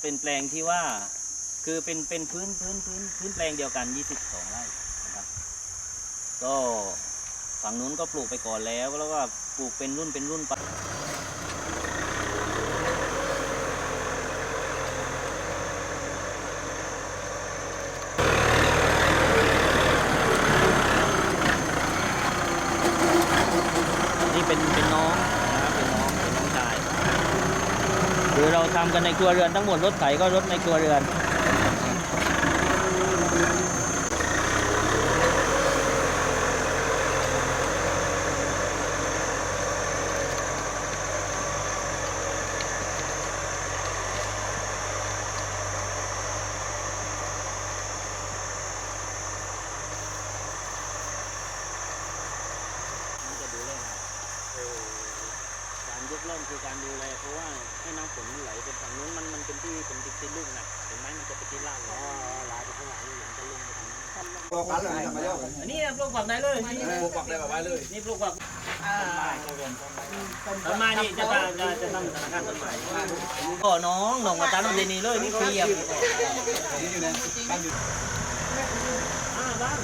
เป็นแปลงที่ว่าคือเป็นเป็นพื้นพื้นพื้นพื้นแปลงเดียวกัน 22 ไร่นะครับ ก็ฝั่งนู้นก็ปลูกไปก่อนแล้วแล้วก็ปลูกเป็นรุ่นเป็นรุ่นไปนี่เป็นเป็นน้องนะครับเป็นน้องเป็นน้องชาย คือเราทำกันในครัวเรือนทั้งหมดรถไถก็รถในครัวเรือนมันจะดูแลการยกล่องคือการดูแลเพราะว่าให้น้ำ อันนี้ปลูกฝักไหนเลยนี่ปลูกปักได้แบบว่าเลยนี่ปลูกฝักต้นไม้นี่จะจะจะทำธนาคารต้นไม้ก็น้องน้องมาตามน้องเดนี่เลยนี่เปียบนี่อยู่เนี่ยตั้งอยู่อ่าบ้าง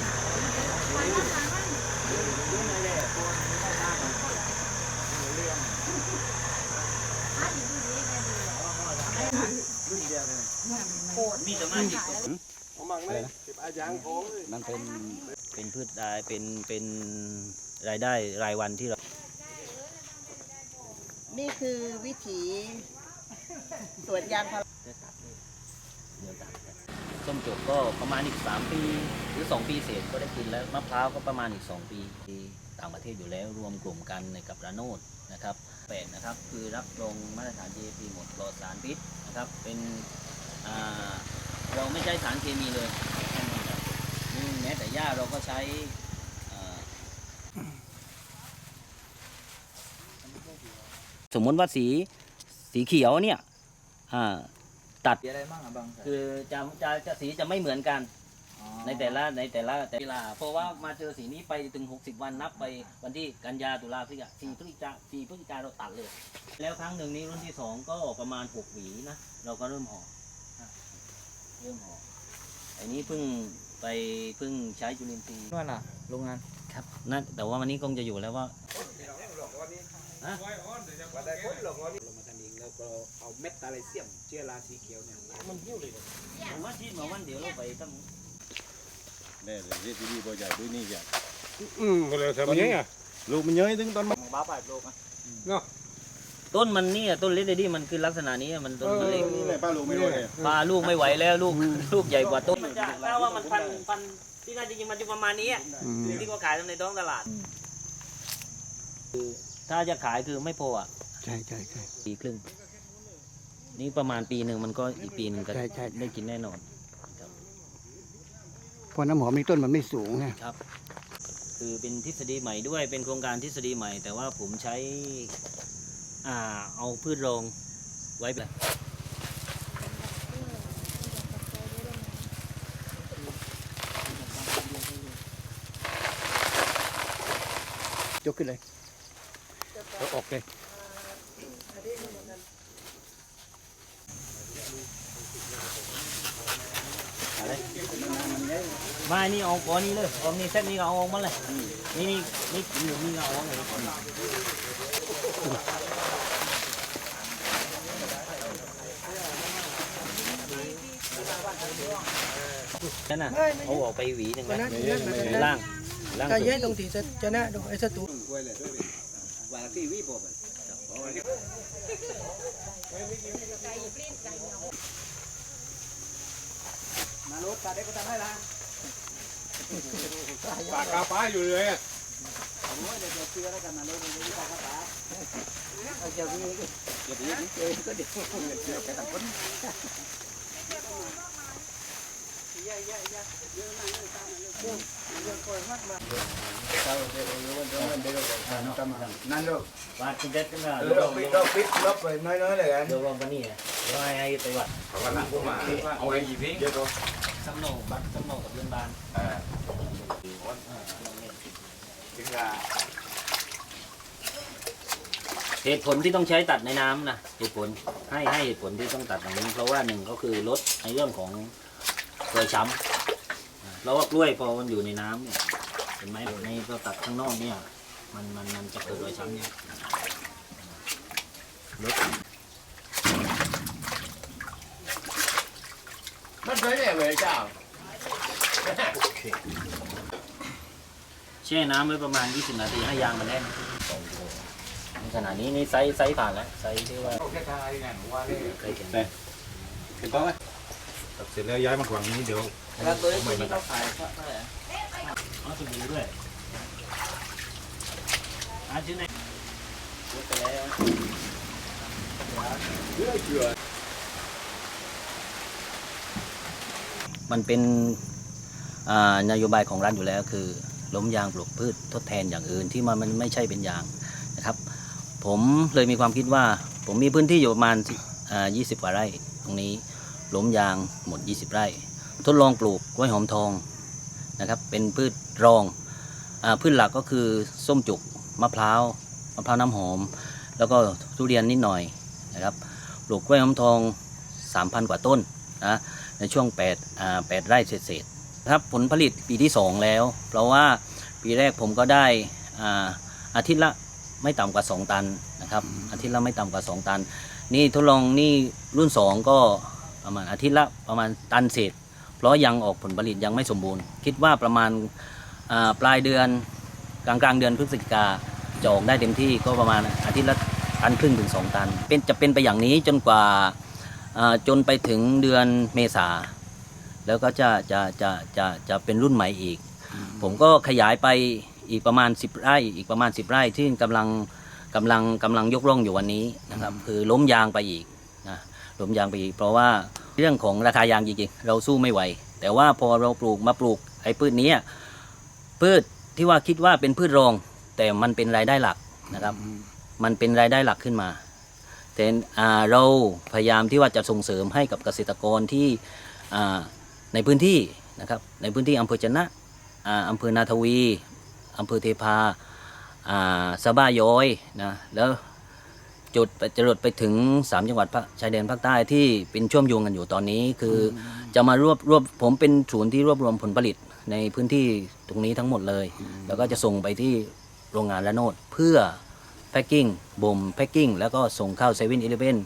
มีสมาชิก มมังเลยเก็บอาจารย์ของมันเป็นเป็นพืชรายเป็นเป็นรายได้รายวันที่เรา นี่คือวิถีสวนยางพาราเดี๋ยวตัดเลยเดี๋ยวตัดส้มจกก็ประมาณอีก 3 ปี หรือ 2 ปีเศษก็ได้กินแล้วมะพร้าวก็ประมาณอีก 2 ปีที่ต่างประเทศอยู่แล้วรวมกลุ่มกันในกับระโนดนะครับแปดนะครับคือรับรองมาตรฐาน GAP หมดปลอดสารพิษนะครับเป็นอ่า เราไม่ใช้สารเคมีเลยแน่นอนครับนี่แม้แต่หญ้าเราก็ใช้อ่าสมมติว่าสีสีเขียวเนี่ยอ่าตัดอะไรบ้างอะบางคือจะจะจะสีจะไม่เหมือนกันในแต่ละในแต่ละแต่ละเวลาเพราะว่ามาเจอสีนี้ไปถึง 60 วันนับไปวันที่กันยาตุลาพฤศจิกาสี่พฤศจิกาสี่พฤศจิกาเราตัดเลย แล้วครั้งหนึ่งนี้รุ่นที่สองก็ประมาณ6หวีนะเราก็เริ่มห่อ เริ่มห่ออันนี้เพิ่งไปเพิ่งใช้จุลินทรีย์นั่นน่ะโรงงาน ครับนั่นแต่ว่าวันนี้คงจะอยู่แล้วว่าวันใดคนหลงวันนี้เรามาทำเองแล้วก็เอาเม็ดอะไรเสี่ยมเชื้อราสีเขียวเนี่ยมันหิ้วเลยผมว่าที่มาวันเดียวเราไปตั้งนี่เลยเรียกดีๆบ่ใหญ่ด้วยนี่ใหญ่อืมก็เลยทำอย่างนี้อะลูกมันเย้ยถึงตอนบ้าไปโลกอะ ต้นมันเนี่ยต้นเล็กๆนี่มันคือลักษณะนี้มันต้นมันเล็กนี่เลยป้าลูกไม่รู้เลยปลาลูกไม่ไหวแล้วลูกลูกใหญ่กว่าต้นมันจะถ้าว่ามันพันพันที่น่าจริงๆมันจะประมาณนี้อะที่เขาขายในท้องตลาดคือถ้าจะขายคือไม่พออะใช่ใช่ใช่ปีครึ่ง นี่ประมาณปีหนึ่งมันก็อีกปีหนึ่งก็ใช่ใช่ได้กินแน่นอนเพราะน้ำหอมมีต้นมันไม่สูงไงครับ คือเป็นทฤษฎีใหม่ด้วยเป็นโครงการทฤษฎีใหม่ แต่ว่าผมใช้ อ่าเอาพืชโรงไว้แบบยกขึ้นเลยยกออกเลยอะไรไม่นี่เอาก้อนนี้เลยก้อนนี้เส้นนี้ก็เอาออกมาเลย นี่นี่นี่นี่นี่เอาออกเลย นั่นน่ะเอาออกไปหวีหนึ่งนะล่างล่างถ้าสุดเย้ตรงที่ชนะดูไอ้สตูกล้วยเลยวันที่วิปมันมารถตัดได้ก็ทำให้ละปากกาป้าอยู่เลยอะผมว่าเดี๋ยวเชื่อแล้วกันมารถมันจะมีการตัดเอาเจ้าพี่เดี๋ยวนี้เจอก็เดี๋ยวเดี๋ยวแกตัดคน นั่นลูกวาดเป็นเด็ดกันนะเออเราปิดปิดลบไปน้อยๆเลยกันเดี๋ยวลองกันนี่เดี๋ยวให้ไปวัดวันนั้นผมมาเอาไอ้ยี่พี่เยอะตัวสำโนบัตรสำโนกับเรือนบานถึงกับโอเหตุผลที่ต้องใช้ตัดในน้ำนะเหตุผลให้ให้เหตุผลที่ต้องตัดอย่างนี้เพราะว่าหนึ่งก็คือลดในเรื่องของ รอยช้ำอ่าเพราะว่ากล้วยพอมันอยู่ในน้ำเนี่ยเห็นไหมในเราตัดข้างนอกเนี่ย มันมันมันจะเกิดรอยช้ำเนี่ยลดมันเคยเนี่ยเลยเจ้าแช่น้ำไว้ประมาณ 20 นาทีให้ยางมันแน่นในขณะนี้นี่ไซส์ไซส์ผ่านแล้วไซส์ที่ว่าโอเคทายเนี่ยว่าเลยเคยเห็นเห็นต้องไหมเส ร็จแล้วย้ายมาฝั่งนี้เดี๋ยวแล้วตัวนี้ตัวนี้เขาขายเท่าไหร่อ๋อจะมีด้วยอาชิ้นไหนลดไปแล้วมันเป็นนโยบายของรัฐอยู่แล้วคือ ล้มยางปลูกพืชทดแทนอย่างอื่นที่มันมันไม่ใช่เป็นยางนะครับ ผมเลยมีความคิดว่าผมมีพื้นที่อยู่ประมาณอ่า20กว่าไร่ตรงนี้ หลมยางหมด 20 ไร่ ทดลองปลูกกล้วยหอมทองนะครับเป็นพืชรองอพืชหลักก็คือส้มจุกมะพร้าวมะพร้าวน้ำหอม แล้วก็ทุเรียนนิดหน่อยนะครับปลูกกล้วยหอมทอง 3,000 กว่าต้นนะในช่วง8อ่า8ไร่เศษๆนะครับผลผลิตปีที่ 2 แล้ว เพราะว่าปีแรกผมก็ได้อ่าอาทิตย์ละไม่ต่ำกว่า 2 ตันนะครับอาทิตย์ละไม่ต่ำกว่า 2 ตัน นี่ทดลองนี่รุ่น 2 ก็ ประมาณอาทิตย์ละประมาณตันเศษ เพราะยังออกผลผลิตยังไม่สมบูรณ์ คิดว่าประมาณปลายเดือนกลางกลางเดือนพฤศจิกาจะออกได้เต็มที่ก็ประมาณอาทิตย์ละตันครึ่งถึง 2 ตัน เป็นจะเป็นไปอย่างนี้จนกว่าจนไปถึงเดือนเมษา แล้วก็จะจะจะจะจะเป็นรุ่นใหม่อีก ผมก็ขยายไปอีกประมาณ 10 ไร่อีกประมาณ 10 ไร่ที่กำลังกำลังกำลังยกร่องอยู่วันนี้นะครับ คือล้มยางไปอีกนะ ล้มยางไปอีกเพราะว่าเรื่องของราคายางจริงๆ เราสู้ไม่ไหว แต่ว่าพอเราปลูกมาปลูกไอ้พืชนี้พืชที่ว่าคิดว่าเป็นพืชรอง แต่มันเป็นรายได้หลักนะครับ มันเป็นรายได้หลักขึ้นมาแต่เราพยายามที่ว่าจะส่งเสริมให้กับเกษตรกรที่ในพื้นที่นะครับในพื้นที่อำเภอจนะอำเภอนาทวีอำเภอเทพาอ่าสะบ้าย้อยนะแล้ว จุดไปจรดไปถึง 3 จังหวัดภาคชายแดนภาคใต้ที่เป็นช่วมโยงกันอยู่ตอนนี้ คืออจะมารวบรวบผมเป็นศูนย์ที่รวบรวมผลผลิตในพื้นที่ตรงนี้ทั้งหมดเลย แล้วก็จะส่งไปที่โรงงานละโนดเพื่อแพ็กกิ้งบ่มแพ็กกิ้งแล้วก็ส่งเข้าเซเว่นอีเลฟเว่น